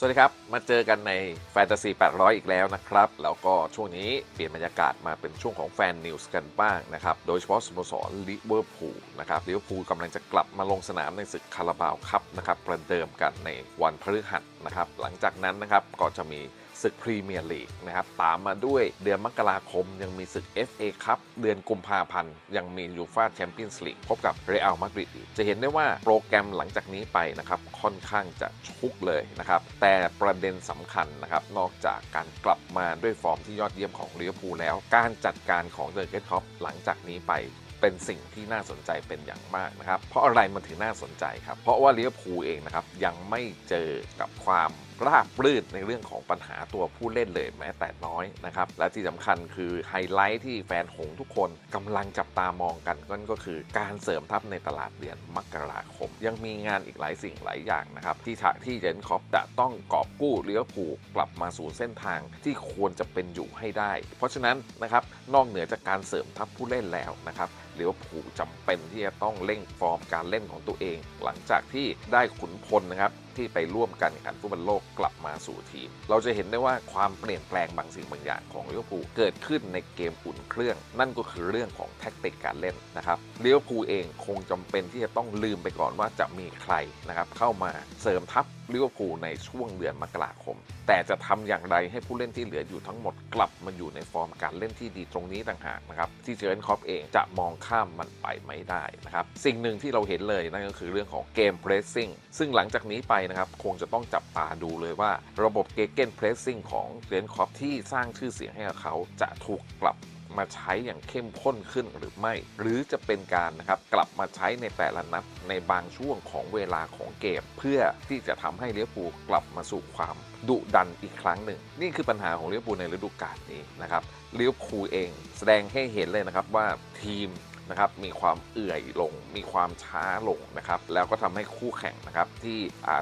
สวัสดีครับ มาเจอกันในแฟนตาซี 800 อีกแล้วนะครับ แล้วก็ช่วงนี้เปลี่ยนบรรยากาศมาเป็นช่วงของแฟนนิวส์กันบ้างนะครับ โดยเฉพาะสโมสรลิเวอร์พูลนะครับลิเวอร์พูลกำลังจะกลับมาลงสนามในศึกคาราบาวคัพนะครับ ประเดิมกันในวันพฤหัสนะครับ หลังจากนั้นนะครับก็จะมี ศึกพรีเมียร์ลีกนะครับตามมาด้วยเดือนมกราคมยังมีศึก FA ครับเดือนกุมภาพันธ์ยังมียูฟาแชมเปี้ยนส์ลีกพบกับเรอัลมาดริดจะเห็นได้ว่าโปรแกรมหลังจากนี้ไปนะครับค่อนข้างจะชุกเลยนะครับแต่ประเด็นสำคัญนะครับนอกจากการกลับมาด้วยฟอร์มที่ยอดเยี่ยมของลิเวอร์พูลแล้ว การจัดการของเดอร์เกตท็อปหลังจากนี้ไปเป็นสิ่งที่น่าสนใจเป็นอย่างมากนะครับ เพราะอะไรมันถึงน่าสนใจครับ เพราะว่าลิเวอร์พูลเองนะครับยังไม่เจอกับความ ราบรื่นในเรื่องของปัญหาตัวผู้เล่นเลยแม้แต่น้อยนะครับ และที่สำคัญคือไฮไลท์ที่แฟนหงทุกคนกำลังจับตามองกันนั่นก็คือการเสริมทัพในตลาดเดือนมกราคม ยังมีงานอีกหลายสิ่งหลายอย่างนะครับ ที่ทางที่เจนคอปจะต้องกอบกู้เลิเวอร์พูลกลับมาสู่เส้นทางที่ควรจะเป็นอยู่ให้ได้ เพราะฉะนั้นนะครับนอกเหนือจากการเสริมทัพผู้เล่นแล้วนะครับลิเวอร์พูลจำเป็นที่จะต้องเร่งฟอร์มการเล่นของตัวเอง หลังจากที่ได้ขุนพลนะครับที่ไปร่วมกันแข่งขันฟุตบอลโลกกลับมาสู่ทีม เราจะเห็นได้ว่าความเปลี่ยนแปลงบางสิ่งบางอย่างของลิเวอร์พูลเกิดขึ้นในเกมอุ่นเครื่อง นั่นก็คือเรื่องของ ท็กติกการเล่นนะครับเลิเวอร์พูลเองคงจำเป็นที่จะต้องลืมไปก่อนว่าจะมีใครนะครับเข้ามาเสริมทัพเลิเวอร์พูลในช่วงเดือนมกราคม แต่จะทำอย่างไรให้ผู้เล่นที่เหลืออยู่ทั้งหมดกลับมาอยู่ในฟอร์มการเล่นที่ดีตรงนี้ต่างหากนะครับที่เจอร์เกนคอปเองจะมองข้ามมันไปไม่ได้นะครับสิ่งหนึ่งที่เราเห็นเลยนั่นก็คือเรื่องของเกมเพรสซิ่งซึ่งหลังจากนี้ไปนะครับคงจะต้องจับตาดูเลยว่า ระบบเกเกนเพรสซิ่งของเจอร์เกนคอปที่สร้างชื่อเสียงให้กับเขาจะถูกกลับ มาใช้อย่างเข้มข้นขึ้นหรือไม่ หรือจะเป็นการนะครับกลับมาใช้ในแต่ละนัดในบางช่วงของเวลาของเกม เพื่อที่จะทำให้เลี้ยวปูกลับมาสู่ความดุดันอีกครั้งหนึ่ง นี่คือปัญหาของเลี้ยวปูในฤดูกาลนี้นะครับเลี้ยวปูเองแสดงให้เห็นเลยนะครับว่าทีมนะครับมีความเอื่อยลง มีความช้าลงนะครับแล้วก็ทำให้คู่แข่งนะครับที่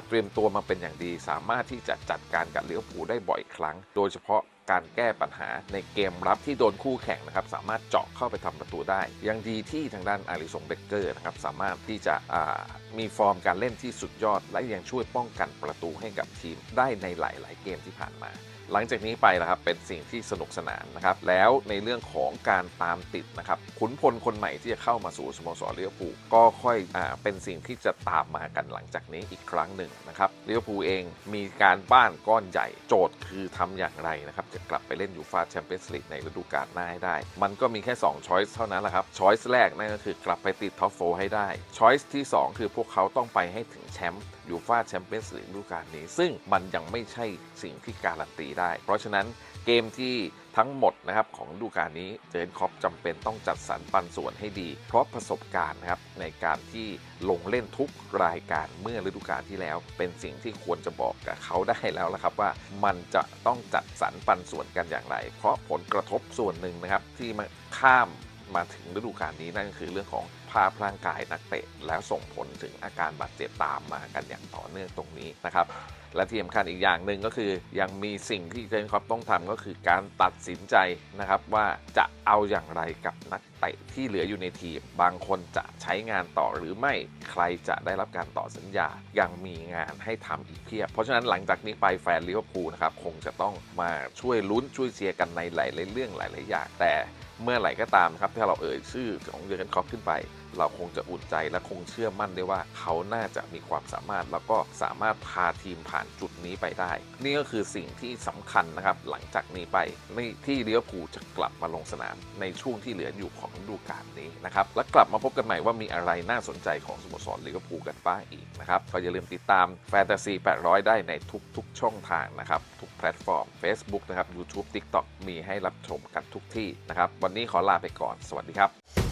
เตรียมตัวมาเป็นอย่างดี สามารถที่จะจัดการกับเลี้ยวปูได้บ่อยครั้ง โดยเฉพาะ การแก้ปัญหาในเกมรับที่โดนคู่แข่งนะครับสามารถเจาะเข้าไปทำประตูได้ ยังดีที่ทางด้านอาริสงเบเกอร์นะครับสามารถที่จะมีฟอร์มการเล่นที่สุดยอด และยังช่วยป้องกันประตูให้กับทีมได้ในหลาย ๆ เกมที่ผ่านมาหลังจากนี้ไปนะครับเป็นสิ่งที่สนุกสนานนะครับแล้วในเรื่องของการตามติดนะครับขุนพลคนใหม่ที่จะเข้ามาสู่สโมสรลิเวอร์พูก็ค่อยอ่าเป็นสิ่งที่จะตามมากันหลังจากนี้อีกครั้งหนึ่งนะครับลิเวอร์พูเองมีการบ้านก้อนใหญ่โจทย์คือทำอย่างไรนะครับจะกลับไปเล่นยูฟาแชมเปี้ยนส์ลีกในฤดูกาลหน้าให้ได้ มันก็มีแค่2ช้อยส์เท่านั้นแหละครับช้อยส์แรกนั่นก็คือกลับไปติดท็อปโฟให้ได้ช้อยส์ที่ 2 คือพวกเขาต้องไปให้ถึงแชมป์ยูฟาแชมเปี้ยนส์ลีกฤดูกาลนี้ ซึ่งมันยังไม่ใช่สิ่งที่การันตีได้ เพราะฉะนั้นเกมที่ทั้งหมดนะครับของฤดูการนี้เจนคอปจำเป็นต้องจัดสรรปันส่วนให้ดี เพราะประสบการณ์นะครับในการที่ลงเล่นทุกรายการเมื่อฤดูกาลที่แล้ว เป็นสิ่งที่ควรจะบอกกับเขาได้แล้วละครับว่ามันจะต้องจัดสรรปันส่วนกันอย่างไร เพราะผลกระทบส่วนหนึ่งนะครับที่มาข้าม มาถึงฤดูกาลนี้นั่นก็คือเรื่องของภาพร่างกายนักเตะ แล้วส่งผลถึงอาการบาดเจ็บตามมากันอย่างต่อเนื่องตรงนี้นะครับและที่สำคัญอีกอย่างหนึ่งก็คือยังมีสิ่งที่เจนคอปต้องทำก็คือการตัดสินใจนะครับว่าจะเอาอย่างไรกับนักเตะที่เหลืออยู่ในทีม บางคนจะใช้งานต่อหรือไม่ใครจะได้รับการต่อสัญญายังมีงานให้ทำอีกเพียบ เพราะฉะนั้นหลังจากนี้ไปแฟนลิเวอร์พูลนะครับคงจะต้องมาช่วยลุ้นช่วยเชียร์กันในหลายๆเรื่องหลาย ๆ อย่างแต่ เมื่อไหร่ก็ตามครับถ้าเราเอ่ยชื่อของเยอร์เกนคล็อปขึ้นไปเราคงจะอุ่นใจและคงเชื่อมั่นได้ว่าเขาน่าจะมีความสามารถ แล้วก็สามารถพาทีมผ่านจุดนี้ไปได้ นี่ก็คือสิ่งที่สำคัญนะครับหลังจากนี้ไปในที่ลิเวอร์พูลจะกลับมาลงสนาม ในช่วงที่เหลืออยู่ของฤดูกาลนี้นะครับและกลับมาพบกันใหม่ว่ามีอะไรน่าสนใจของสโมสรลิเวอร์พูลกันบ้างอีกนะครับก็อย่าลืมติดตามแฟนตาซี800 ได้ในทุกๆ ช่องทางนะครับทุกแพลตฟอร์ม Facebook นะครับ YouTube TikTok มีให้รับชมกันทุกที่นะครับวันนี้ขอลาไปก่อนสวัสดีครับ